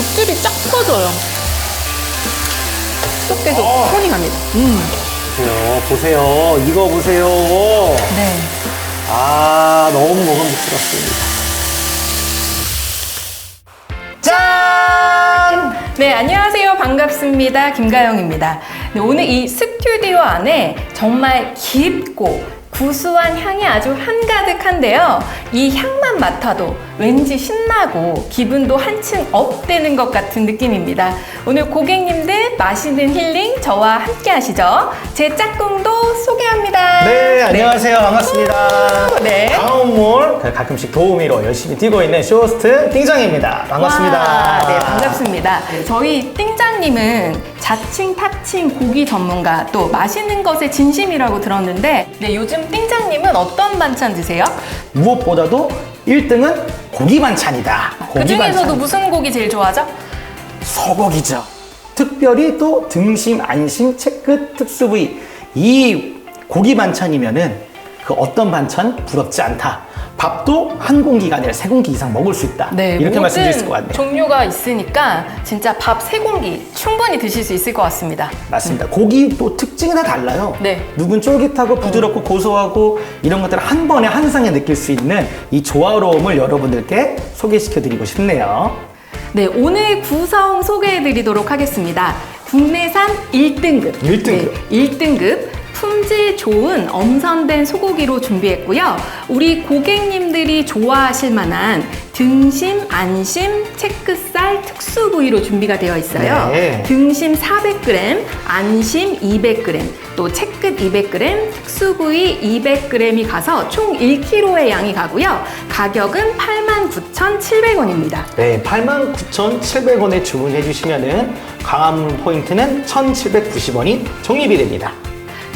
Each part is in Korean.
육즙이 쫙 퍼져요. 쏙 계속 어. 손이 갑니다. 음. 보세요, 보세요. 이거 보세요. 네. 아, 너무 먹음직스럽습니다. 짠! 네, 안녕하세요. 반갑습니다. 김가영입니다. 네, 오늘 이 스튜디오 안에 정말 깊고 구수한 향이 아주 한가득한데요. 이 향만 맡아도 왠지 신나고 기분도 한층 업되는 것 같은 느낌입니다. 오늘 고객님들 맛있는 힐링 저와 함께 하시죠. 제 짝꿍도 소개합니다. 네, 안녕하세요. 반갑습니다. 네. 강원몰 가끔씩 도우미로 열심히 뛰고 있는 쇼호스트 띵장입니다. 반갑습니다. 와, 네, 반갑습니다. 저희 띵장님은 자칭 타칭 고기 전문가 또 맛있는 것에 진심이라고 들었는데 네, 요즘 띵장님은 어떤 반찬 드세요? 무엇보다도 1등은 고기 반찬이다. 그 고기 중에서도 반찬. 무슨 고기 제일 좋아하죠? 소고기죠. 특별히 또 등심, 안심, 채끝 특수 부위. 이 고기 반찬이면은 그 어떤 반찬 부럽지 않다. 밥도 한 공기가 아니라 세 공기 이상 먹을 수 있다. 이렇게 네, 모든 말씀드릴 수 있을 것 같네요. 종류가 있으니까 진짜 밥 세 공기 충분히 드실 수 있을 것 같습니다. 맞습니다. 고기 또 특징이 다 달라요. 네. 누군 쫄깃하고 부드럽고 고소하고 이런 것들을 한 번에 한 상에 느낄 수 있는 이 조화로움을 여러분들께 소개시켜 드리고 싶네요. 네, 오늘 구성 소개해 드리도록 하겠습니다. 국내산 1등급. 1등급. 네, 1등급. 품질 좋은 엄선된 소고기로 준비했고요. 우리 고객님들이 좋아하실 만한 등심, 안심, 채끝살 특수 부위로 준비가 되어 있어요. 네. 등심 400g, 안심 200g, 또 채끝 200g, 특수 부위 200g이 가서 총 1kg의 양이 가고요. 가격은 89,700원입니다. 네, 89,700원에 주문해 주시면은 강화물 포인트는 1,790원이 적립이 됩니다.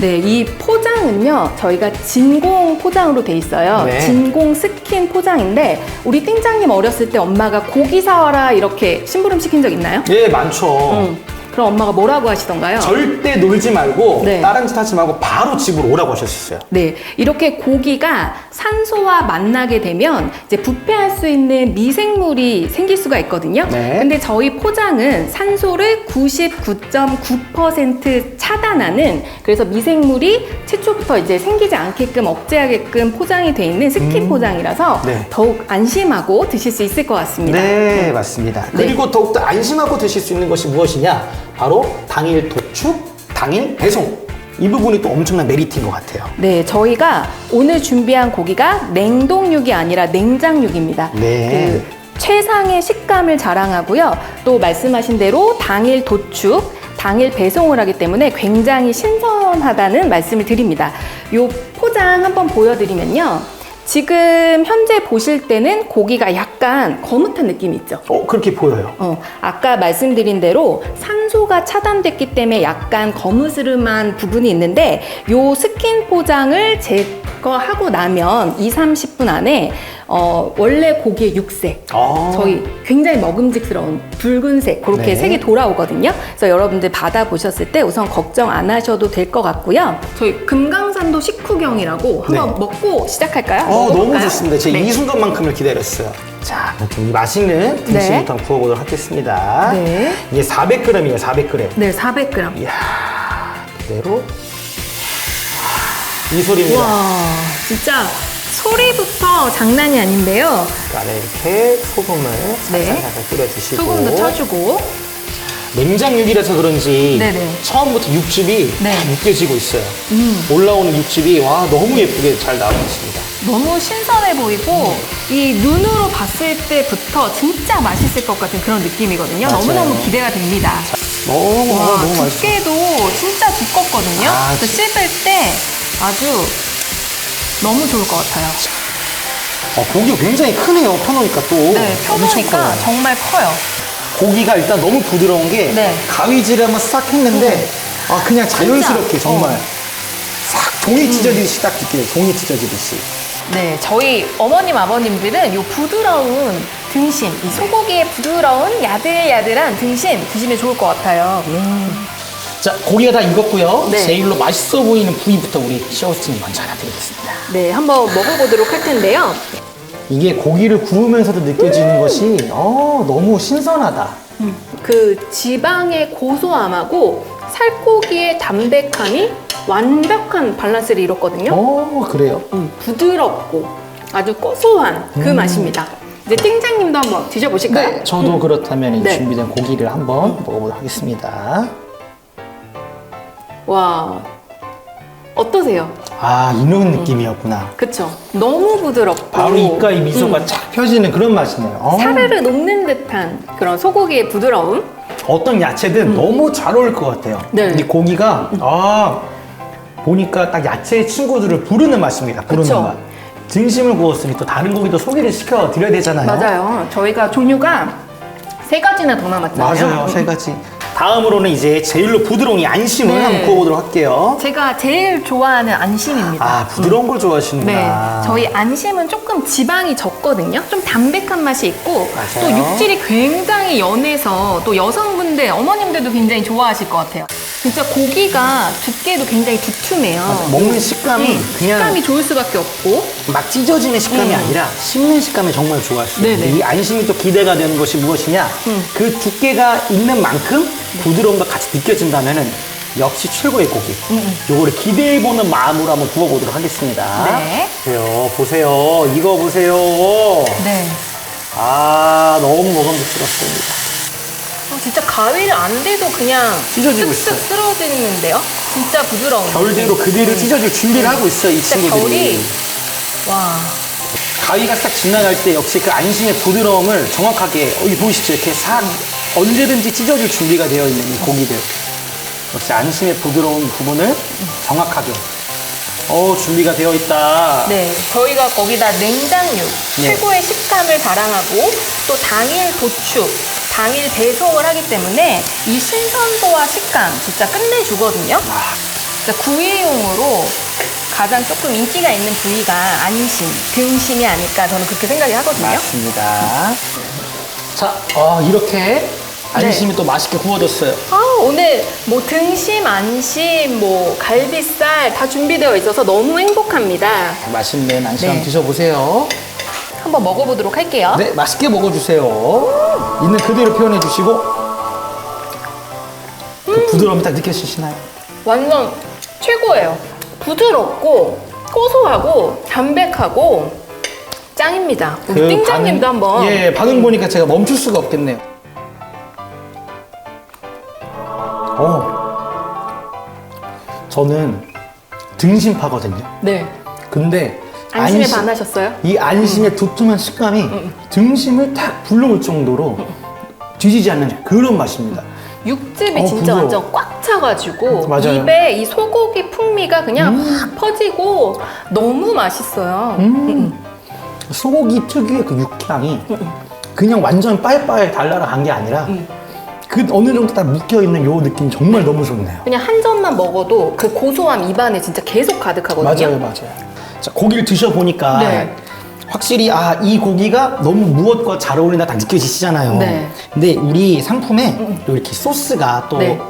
네, 이 포장은요, 저희가 진공 포장으로 돼 있어요. 네. 진공 스킨 포장인데, 우리 띵장님 어렸을 때 엄마가 고기 사와라 이렇게 심부름 시킨 적 있나요? 예, 많죠. 응. 그럼 엄마가 뭐라고 하시던가요? 절대 놀지 말고 네. 다른 짓 하지 말고 바로 집으로 오라고 하셨어요. 네, 이렇게 고기가 산소와 만나게 되면 이제 부패할 수 있는 미생물이 생길 수가 있거든요. 네. 근데 저희 포장은 산소를 99.9% 차단하는 그래서 미생물이 최초부터 이제 생기지 않게끔 억제하게끔 포장이 돼 있는 스킨 포장이라서 네. 더욱 안심하고 드실 수 있을 것 같습니다. 네, 맞습니다. 네. 그리고 더욱더 안심하고 드실 수 있는 것이 무엇이냐? 바로 당일 도축, 당일 배송. 이 부분이 또 엄청난 메리트인 것 같아요. 네, 저희가 오늘 준비한 고기가 냉동육이 아니라 냉장육입니다. 네. 그 최상의 식감을 자랑하고요. 또 말씀하신 대로 당일 도축, 당일 배송을 하기 때문에 굉장히 신선하다는 말씀을 드립니다. 요 포장 한번 보여드리면요. 지금 현재 보실 때는 고기가 약간 거뭇한 느낌이 있죠. 어, 그렇게 보여요. 어, 아까 말씀드린 대로 산소가 차단됐기 때문에 약간 거무스름한 부분이 있는데 요 스킨 포장을 제 거 하고 나면 2, 30분 안에 어, 원래 고기의 육색 아. 저희 굉장히 먹음직스러운 붉은색 그렇게 네. 색이 돌아오거든요. 그래서 여러분들 받아 보셨을 때 우선 걱정 안 하셔도 될 것 같고요. 저희 금강산도 식후경이라고 한번 네. 먹고 시작할까요? 어, 너무 먹어볼까요? 좋습니다. 제가 네. 이 순간만큼을 기다렸어요. 자, 아무튼 이 맛있는 등심부터 한번 구워보도록 하겠습니다. 네. 이게 400g이에요, 400g. 네, 400g. 이야, 그대로. 이 소리입니다. 와, 진짜 소리부터 장난이 아닌데요. 그 안에 이렇게 소금을 네. 살살살살 뿌려 드시고. 소금도 쳐주고. 냉장육이라서 그런지 네네. 처음부터 육즙이 네. 음. 다 느껴지고 있어요. 올라오는 육즙이 와 너무 예쁘게 잘 나오고 있습니다. 너무 신선해 보이고, 이 눈으로 봤을 때부터 진짜 맛있을 것 같은 그런 느낌이거든요. 맞아요. 너무너무 기대가 됩니다. 너무 와, 너무 맛있어. 두께도 진짜 두껍거든요. 아, 그래서 씹을 때 아주 너무 좋을 것 같아요. 어, 고기가 굉장히 크네요. 펴놓으니까 또. 네, 커요. 정말 커요. 고기가 일단 너무 부드러운 게 네. 가위질을 한번 싹 했는데 네. 아 그냥 자연스럽게 진짜. 어. 정말 싹 종이 찢어지듯이 딱 느껴요. 종이 찢어지듯이. 네, 저희 어머님, 아버님들은 이 부드러운 등심, 이 소고기의 부드러운 야들야들한 등심 드시면 좋을 것 같아요. 자 고기가 다 익었고요. 네. 제일로 맛있어 보이는 부위부터 우리 시어스님 먼저 하나 드리겠습니다. 네, 한번 먹어보도록 할 텐데요. 이게 고기를 구우면서도 느껴지는 것이 어, 너무 신선하다. 그 지방의 고소함하고 살코기의 담백함이 완벽한 밸런스를 이뤘거든요. 어, 그래요. 음, 부드럽고 아주 고소한 그 맛입니다. 이제 팀장님도 한번 드셔보실까요? 네, 저도 그렇다면 이 네. 준비된 고기를 한번 먹어보도록 하겠습니다. 와 어떠세요? 아, 이런 느낌이었구나. 그쵸? 너무 부드럽고 바로 입가에 미소가 음, 착 펴지는 그런 맛이네요. 어. 사르르 녹는 듯한 그런 소고기의 부드러움. 어떤 야채든 너무 잘 어울릴 것 같아요. 음. 네. 이 고기가 아 보니까 딱 야채 친구들을 부르는 맛입니다. 부르는 그쵸. 맛. 등심을 구웠으니 또 다른 고기도 소개를 시켜 드려야 되잖아요. 맞아요. 저희가 종류가 세 가지나 더 남았잖아요. 맞아요. 세 가지. 다음으로는 이제 제일로 부드러운 이 안심을 네. 한번 구워보도록 할게요. 제가 제일 좋아하는 안심입니다. 아 부드러운 걸 네, 좋아하시는구나. 저희 안심은 조금 지방이 적거든요. 좀 담백한 맛이 있고 맞아요. 또 육질이 굉장히 연해서 또 여성분들, 어머님들도 굉장히 좋아하실 것 같아요. 진짜 고기가 두께도 굉장히 두툼해요. 먹는 식감이 음, 그냥 식감이 좋을 수밖에 없고 막 찢어지는 식감이 음. 아니라 씹는 식감이 정말 좋았어요. 네네. 음. 이 안심이 또 기대가 되는 것이 무엇이냐? 그 두께가 있는 만큼 네. 부드러움과 같이 느껴진다면은 역시 최고의 고기. 음, 요거를 기대해보는 마음으로 한번 구워보도록 하겠습니다. 네. 보세요, 보세요. 이거 보세요. 네. 아, 너무 먹음직스럽습니다. 어, 진짜 가위를 안 대도 그냥 찢어지고 쓱쓱 있어요. 쓰러지는데요. 진짜 부드러운. 겨울대로 그대로 찢어질 준비를 하고 있어요, 이 음. 진짜 친구들이. 와. 가위가 싹 지나갈 때 역시 그 안심의 부드러움을 정확하게 여기 보이시죠? 이렇게 싹 언제든지 찢어질 준비가 되어 있는 이 고기들. 역시 안심의 부드러운 부분을 정확하게 어 준비가 되어 있다. 네, 저희가 거기다 냉장육, 네. 최고의 식감을 자랑하고 또 당일 도축, 당일 배송을 하기 때문에 이 신선도와 식감 진짜 끝내주거든요. 진짜 구이용으로 가장 조금 인기가 있는 부위가 안심, 등심이 아닐까 저는 그렇게 생각이 하거든요. 맞습니다. 자, 어, 이렇게 안심이 또 맛있게 구워졌어요. 아, 오늘 뭐 등심, 안심, 뭐 갈비살 다 준비되어 있어서 너무 행복합니다. 맛있는 안심 네. 한번 드셔보세요. 한번 먹어보도록 할게요. 네, 맛있게 먹어주세요. 있는 그대로 표현해 주시고 그 부드러움이 딱 느껴지시나요? 완전 최고예요. 부드럽고 고소하고 담백하고 짱입니다. 우리 그 띵장님도 반응- 한번 예, 반응 보니까 제가 멈출 수가 없겠네요. 어, 저는 등심파거든요. 네 근데 안심에 안심- 반하셨어요? 이 안심의 두툼한 식감이 등심을 탁 불러올 정도로 뒤지지 않는 그런 맛입니다. 육즙이 어, 진짜. 완전 꽉 차가지고 맞아요. 음. 입에 이 소고기 풍미가 그냥 확 퍼지고 너무 맛있어요. 소고기 특유의 그 육향이 그냥 완전 빨빨 달라라 간 게 아니라 그 어느 정도 딱 묶여 있는 요 느낌 정말 너무 좋네요. 그냥 한 점만 먹어도 그 고소함 입안에 진짜 계속 가득하거든요. 맞아요, 맞아요. 자, 고기를 드셔보니까 네. 확실히 아, 이 고기가 너무 무엇과 잘 어울린다 딱 느껴지시잖아요. 네. 근데 우리 상품에 또 이렇게 소스가 또 네.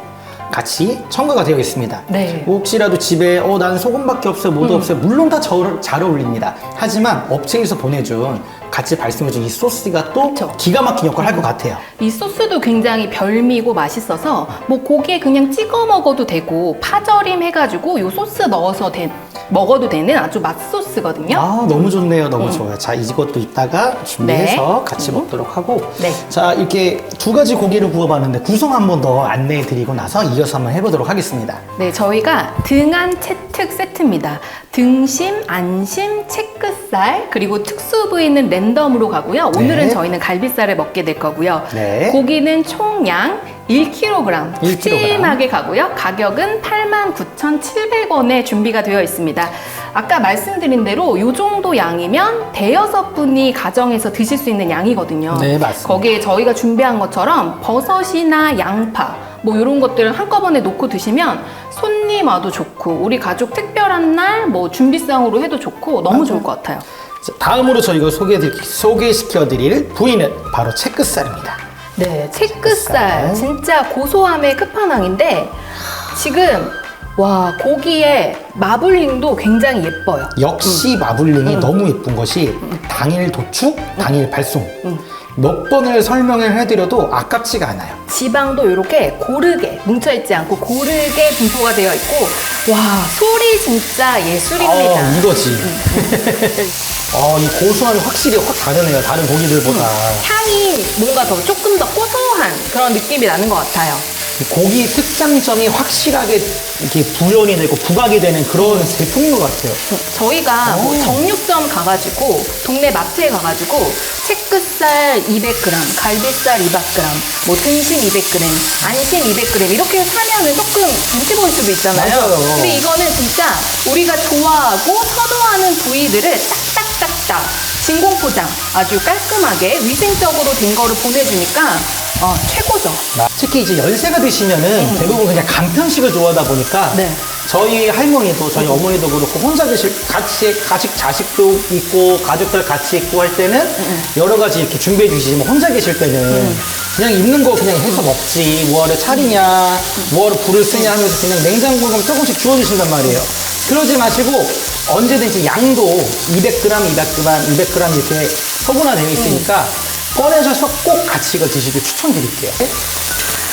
같이 첨가가 되어 있습니다. 네. 혹시라도 집에 어, 난 소금밖에 없어요, 뭐도 없어요. 물론 다 잘 어울립니다. 하지만 업체에서 보내준 같이 발송해준 이 소스가 또 그쵸. 기가 막힌 역할을 할 것 같아요. 이 소스도 굉장히 별미고 맛있어서 뭐 고기에 그냥 찍어 먹어도 되고 파절임 해가지고 요 소스 넣어서 된- 먹어도 되는 아주 맛소스거든요. 아 너무 좋네요 너무 좋아요 자 이것도 이따가 준비해서 네. 같이 먹도록 하고 네. 자 이렇게 두 가지 고기를 구워봤는데 구성 한 번 더 안내해 드리고 나서 이어서 한번 해보도록 하겠습니다 네, 저희가 등안 채특 세트입니다. 등심, 안심, 채끝살, 그리고 특수 부위는 랜덤으로 가고요. 오늘은 네. 저희는 갈비살을 먹게 될 거고요. 네. 고기는 총양 1kg 1kg. 푸짐하게 가고요. 가격은 89,700원에 준비가 되어 있습니다. 아까 말씀드린 대로 이 정도 양이면 대여섯 분이 가정에서 드실 수 있는 양이거든요. 네, 맞습니다. 거기에 저희가 준비한 것처럼 버섯이나 양파 뭐 이런 것들을 한꺼번에 놓고 드시면 손님 와도 좋고 우리 가족 특별한 날 뭐 준비상으로 해도 좋고 너무 좋을 것 같아요. 자, 다음으로 저희가 소개해 소개시켜 드릴 부위는 바로 채끝살입니다. 네, 채끝살. 진짜 고소함의 끝판왕인데 지금 와 고기의 마블링도 굉장히 예뻐요. 역시 마블링이 너무 예쁜 것이 당일 도축 당일 발송 몇 번을 설명을 해드려도 아깝지가 않아요. 지방도 이렇게 고르게 뭉쳐있지 않고 고르게 분포가 되어 있고 와 소리 진짜 예술입니다. 어, 이거지. 어, 이 고소함이 확실히 확 다르네요. 다른 고기들보다. 향이 뭔가 더 조금 더 고소한 그런 느낌이 나는 것 같아요. 이 고기 특장점이 확실하게 이렇게 부연이 되고 부각이 되는 그런 제품인 것 같아요. 저희가 뭐 오. 정육점 가가지고 동네 마트에 가가지고 채끝살 200g, 갈비살 200g, 뭐 등심 200g, 안심 200g 이렇게 사면은 조금 눈치 보일 수도 있잖아요. 맞아요. 근데 이거는 진짜 우리가 좋아하고 선호하는 부위들을 딱딱딱딱 진공 포장 아주 깔끔하게 위생적으로 된 거를 보내주니까 어, 최고죠. 특히 이제 연세가 드시면은 대부분 그냥 간편식을 좋아하다 보니까 네. 저희 할머니도 저희 어머니도 그렇고 혼자 드실 같이 가족 자식도 있고 가족들 같이 있고 할 때는 여러 가지 이렇게 준비해 주시지. 뭐 혼자 계실 때는 그냥 있는 거 그냥 해서 먹지. 뭐하러 차리냐 뭐하러 불을 쓰냐 하면서 그냥 냉장고에 조금씩 주워 주신단 말이에요. 그러지 마시고 언제든지 양도 200g 200g 200g 이렇게 서분화되어 있으니까 꺼내셔서 꼭 같이 이거 드시길 추천드릴게요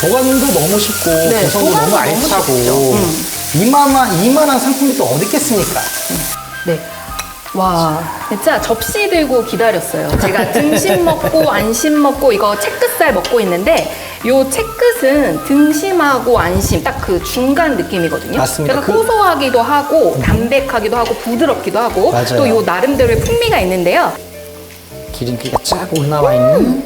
보관도 너무 쉽고 네, 구성도 보관도 너무 너무 알차고 쉽죠. 음. 이만한 이만한 상품이 또 어디 있겠습니까? 네. 와, 진짜 접시 들고 기다렸어요. 제가 등심 먹고 안심 먹고 이거 채끝살 먹고 있는데 요 채끝은 등심하고 안심 딱 그 중간 느낌이거든요. 맞습니다. 그래서 그- 고소하기도 하고 담백하기도 하고 부드럽기도 하고 맞아요. 또 요 나름대로의 풍미가 있는데요. 기름기가 쫙 올라와 있는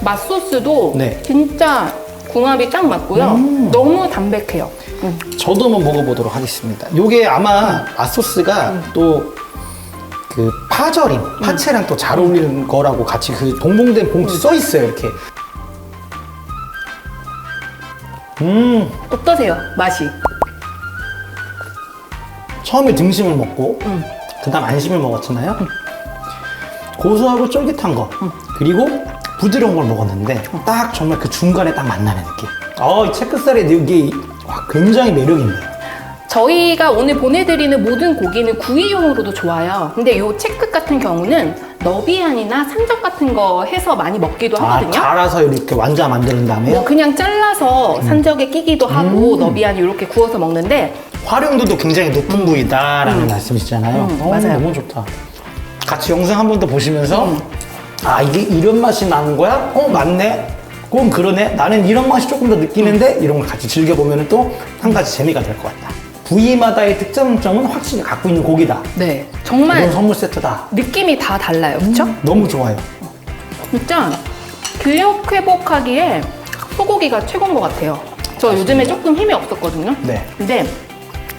맛소스도 네. 진짜 궁합이 딱 맞고요. 음. 너무 담백해요. 음. 저도 한번 먹어보도록 하겠습니다. 요게 아마 맛소스가 음. 또그 파절임, 파채랑 또 잘 어울리는 거라고 같이 그 동봉된 음. 봉투 써 있어요, 이렇게. 음, 어떠세요? 맛이? 처음에 등심을 먹고, 그 다음 안심을 먹었잖아요. 고소하고 쫄깃한 거, 그리고 부드러운 걸 먹었는데, 딱 정말 그 중간에 딱 만나는 느낌. 어, 이 채끝살의 이게 와, 굉장히 매력있네요. 저희가 오늘 보내드리는 모든 고기는 구이용으로도 좋아요. 근데 요 채끝 같은 경우는 너비안이나 산적 같은 거 해서 많이 먹기도 아, 하거든요. 갈아서 이렇게 완자 만드는 다음에 뭐 그냥 잘라서 음. 산적에 끼기도 하고 너비안 이렇게 구워서 먹는데 활용도도 굉장히 높은 부위다라는 말씀이시잖아요. 음, 어, 맞아요. 너무 좋다. 같이 영상 한 번 더 보시면서 아 이게 이런 맛이 나는 거야? 어 맞네. 그건 그러네. 나는 이런 맛이 조금 더 느끼는데 이런 걸 같이 즐겨 보면 또 한 가지 재미가 될 것 같다. 부위마다의 특장점은 확실히 갖고 있는 고기다. 네 정말 이런 선물 세트다. 느낌이 다 달라요. 그렇죠? 너무 좋아요. 진짜 근력 회복하기에 소고기가 최고인 것 같아요. 저 요즘에 조금 힘이 없었거든요. 네. 근데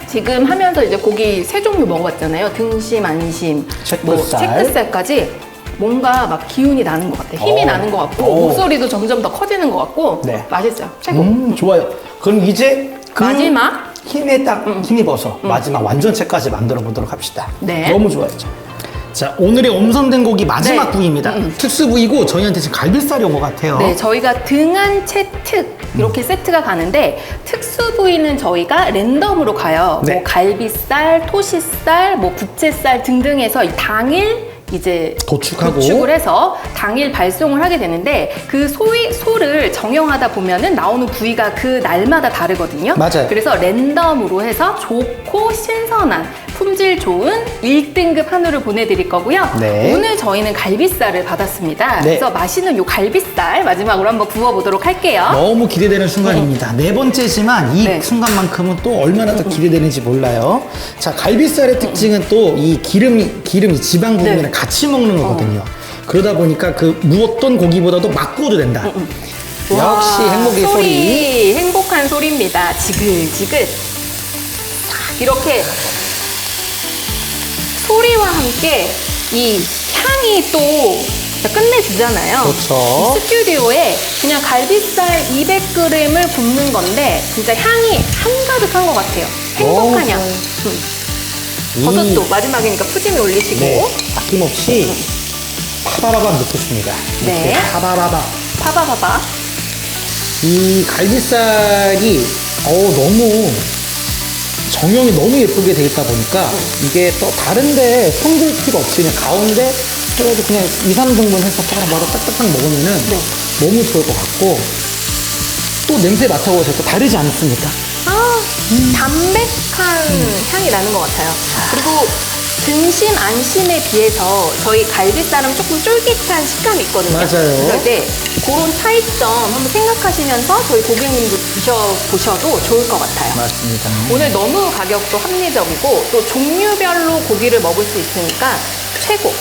지금 하면서 이제 고기 세 종류 먹어봤잖아요. 등심, 안심, 뭐 채끝살. 채끝살까지 뭔가 막 기운이 나는 것 같아요. 힘이 어. 나는 것 같고 오. 목소리도 점점 더 커지는 것 같고 네. 맛있어요. 최고. 음 좋아요. 그럼 이제 그 마지막 힘에 딱 힘입어서 마지막 완전체까지 만들어 보도록 합시다. 네. 너무 좋아요. 자 오늘의 엄선된 고기 마지막 네. 부위입니다. 특수 부위고 저희한테 지금 갈비살이 온 것 같아요. 네, 저희가 등한 채특 이렇게 세트가 가는데 특수 부위는 저희가 랜덤으로 가요. 네. 뭐 갈비살, 토시살, 뭐 부채살 등등해서 이 당일 이제 도축하고. 도축을 해서 당일 발송을 하게 되는데 그 소위 소를 정형하다 보면은 나오는 부위가 그 날마다 다르거든요. 맞아요. 그래서 랜덤으로 해서 좋고 신선한 품질 좋은 1등급 한우를 보내드릴 거고요. 네. 오늘 저희는 갈비살을 받았습니다. 네. 그래서 맛있는 요 갈비살 마지막으로 한번 구워보도록 할게요. 너무 기대되는 순간입니다. 네 번째지만 이 네. 순간만큼은 또 얼마나 더 기대되는지 몰라요. 자, 갈비살의 특징은 또 이 기름이, 기름이 지방 부분이랑 네. 같이 먹는 거거든요. 그러다 보니까 그 무었던 고기보다도 막 구워도 된다. 역시 와, 행복의 소리. 행복한 소리입니다. 지글지글. 싹 이렇게 소리와 함께 이 향이 또 끝내주잖아요. 그렇죠. 이 스튜디오에 그냥 갈비살 200g을 굽는 건데 진짜 향이 한가득한 것 같아요. 행복한 향. 음. 이- 버섯도 마지막이니까 푸짐히 올리시고 네, 아낌없이 파바바바 넣겠습니다. 네. 파바바바. 파바바바. 이 갈비살이 어우 너무 정형이 너무 예쁘게 돼 있다 보니까 이게 또 다른데 손질 필요 없이 그냥 가운데 그래도 그냥 2, 3등분 해서 바로 바로 딱딱딱 먹으면은 네. 너무 좋을 것 같고 또 냄새 맡아보세요. 또 다르지 않습니까? 아, 담백한 향이 나는 것 같아요. 그리고 등심 안심에 비해서 저희 갈비살은 조금 쫄깃한 식감이 있거든요. 맞아요. 그래서 네, 그런 차이점 한번 생각하시면서 저희 고객님도 드셔보셔도 좋을 것 같아요. 맞습니다. 오늘 너무 가격도 합리적이고 또 종류별로 고기를 먹을 수 있으니까 최고.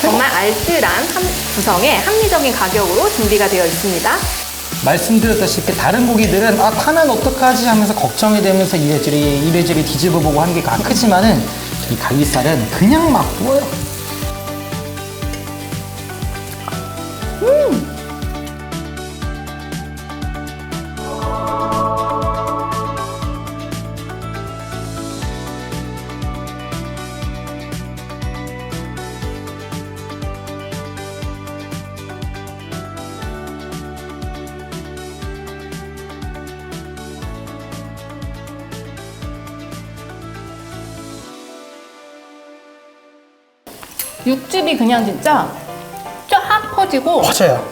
정말 알뜰한 한 구성에 합리적인 가격으로 준비가 되어 있습니다. 말씀드렸다시피 다른 고기들은 아 타면 어떡하지 하면서 걱정이 되면서 이래저래 이래저래 뒤집어보고 하는 게 크지만은 이 갈비살은 그냥 막 구워요. 육즙이 그냥 진짜 쫙 퍼지고 맞아요.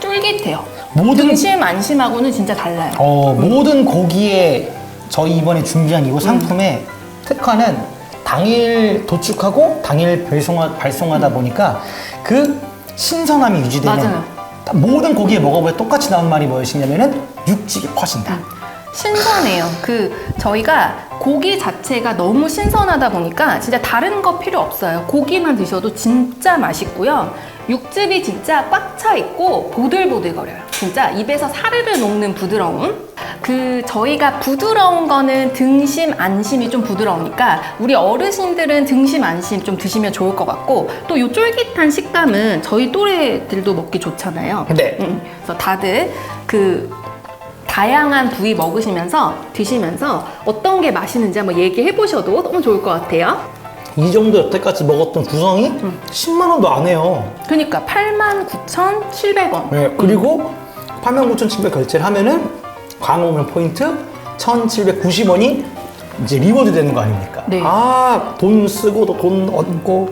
쫄깃해요. 모든 등심 안심하고는 진짜 달라요. 어, 모든 고기에 저희 이번에 준비한 이 상품의 특화는 당일 도축하고 당일 발송하, 발송하다 보니까 그 신선함이 유지되는 맞아요. 모든 고기에 먹어보면 똑같이 나온 말이 무엇이냐면은 육즙이 퍼진다. 신선해요. 그 저희가 고기 자체가 너무 신선하다 보니까 진짜 다른 거 필요 없어요. 고기만 드셔도 진짜 맛있고요. 육즙이 진짜 꽉 차 있고 보들보들거려요. 진짜 입에서 사르르 녹는 부드러움. 그 저희가 부드러운 거는 등심 안심이 좀 부드러우니까 우리 어르신들은 등심 안심 좀 드시면 좋을 것 같고 또이 쫄깃한 식감은 저희 또래들도 먹기 좋잖아요. 네. 음, 그래서 다들 그 다양한 부위 먹으시면서 드시면서 어떤 게 맛있는지 한번 얘기해 보셔도 너무 좋을 것 같아요. 이 정도 여태까지 먹었던 구성이 10만 원도 안 해요. 그러니까 89,700원. 네, 그리고 89,700 결제를 하면은 광호물 포인트 1,790원이 이제 리워드 되는 거 아닙니까? 네. 아, 돈 쓰고 또 돈 얻고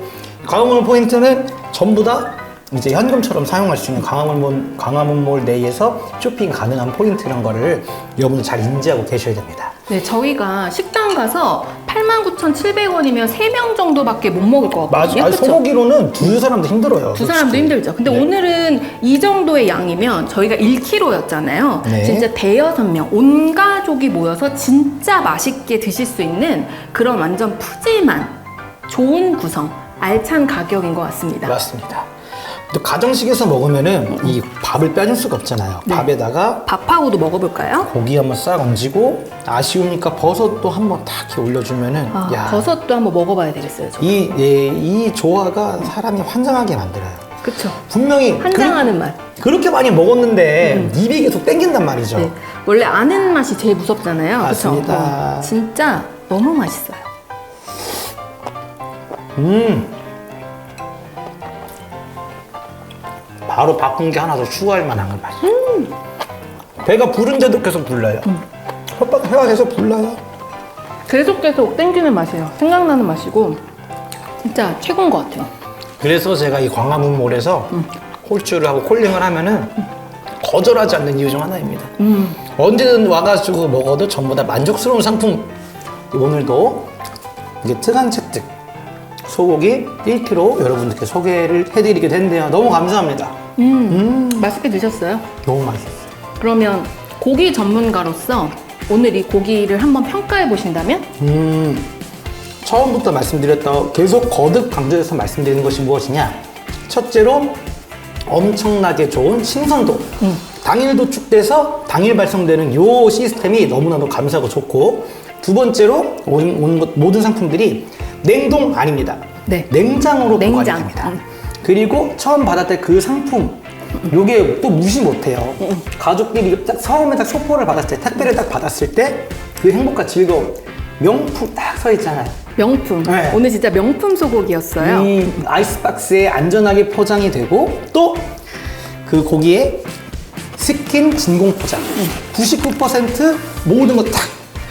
광화문 포인트는 전부 다 이제 현금처럼 사용할 수 있는 광화문몰, 광화문몰 내에서 쇼핑 가능한 포인트라는 거를 여러분들 잘 인지하고 계셔야 됩니다. 네, 저희가 식당 가서 89,700원이면 3명 정도밖에 못 먹을 것 맞아. 같거든요. 아니, 그쵸? 소고기로는 두 사람도 힘들어요. 두 사람도 솔직히. 힘들죠. 근데 네. 오늘은 이 정도의 양이면 저희가 1kg였잖아요. 네. 진짜 대여섯 명, 온 가족이 모여서 진짜 맛있게 드실 수 있는 그런 완전 푸짐한 좋은 구성, 알찬 가격인 것 같습니다. 맞습니다. 또 가정식에서 먹으면은 이 밥을 빼줄 수가 없잖아요. 네. 밥에다가 밥하고도 먹어볼까요? 고기 한번 싹 얹고 아쉬우니까 버섯도 한번 탁 이렇게 올려주면은 아, 야, 버섯도 한번 먹어봐야 되겠어요. 저. 이, 예, 이 조화가 사람이 환장하게 만들어요. 그쵸? 분명히 한장하는 맛. 그, 렇게 많이 먹었는데 입이 계속 땡긴단 말이죠. 네. 원래 아는 맛이 제일 무섭잖아요. 그쵸? 맞습니다. 어, 진짜 너무 맛있어요. 음. 바로 바꾼 게 하나 더 추가할 만한 걸. 음. 배가 부른데도 계속 불러요. 혓바닥 해가 계속 불러요. 계속 계속 땡기는 맛이에요. 생각나는 맛이고 진짜 최고인 것 같아요. 그래서 제가 이 광화문몰에서 음. 홀주를 하고 콜링을 하면은 거절하지 않는 이유 중 하나입니다. 음. 언제든 와가지고 먹어도 전부 다 만족스러운 상품. 오늘도 이제 특한 채특 소고기 1kg 여러분들께 소개를 해드리게 됐는데요. 너무 감사합니다. 음, 맛있게 드셨어요? 너무 맛있어요. 그러면 고기 전문가로서 오늘 이 고기를 한번 평가해 보신다면? 음, 처음부터 말씀드렸던 계속 거듭 강조해서 말씀드리는 것이 무엇이냐? 첫째로 엄청나게 좋은 신선도. 당일 도축돼서 당일 발송되는 요 시스템이 너무나도 감사하고 좋고 두 번째로 온, 온 것- 모든 상품들이 냉동 아닙니다. 네. 냉장으로 보관이 냉장. 됩니다. 음. 그리고 처음 받았을 때 그 상품 요게 또 무시 못해요. 가족들이 딱 처음에 딱 소포를 받았을 때 택배를 딱 받았을 때 그 행복과 즐거움 명품 딱 서 있잖아요. 명품. 네. 오늘 진짜 명품 소고기였어요. 이 아이스박스에 안전하게 포장이 되고 또 그 고기에 스킨 진공 포장 99% 모든 거딱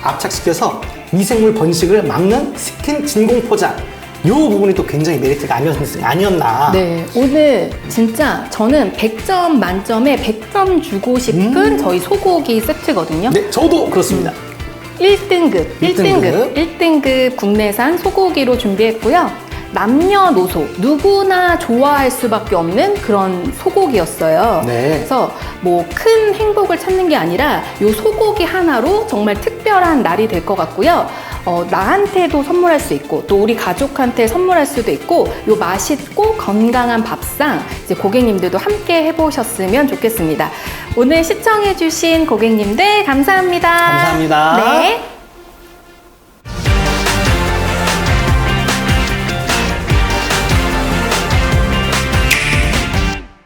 압착시켜서 미생물 번식을 막는 스킨 진공 포장 요 부분이 또 굉장히 메리트가 아니었, 아니었 나. 네, 오늘 진짜 저는 100점 만점에 100점 주고 싶은 저희 소고기 세트거든요. 네, 저도 그렇습니다. 1등급, 1등급, 1등급. 1등급 국내산 소고기로 준비했고요. 남녀노소 누구나 좋아할 수밖에 없는 그런 소고기였어요. 네. 그래서 뭐 큰 행복을 찾는 게 아니라 요 소고기 하나로 정말 특별한 날이 될 것 같고요. 어, 나한테도 선물할 수 있고 또 우리 가족한테 선물할 수도 있고 요 맛있고 건강한 밥상 이제 고객님들도 함께 해보셨으면 좋겠습니다. 오늘 시청해주신 고객님들 감사합니다. 감사합니다. 네.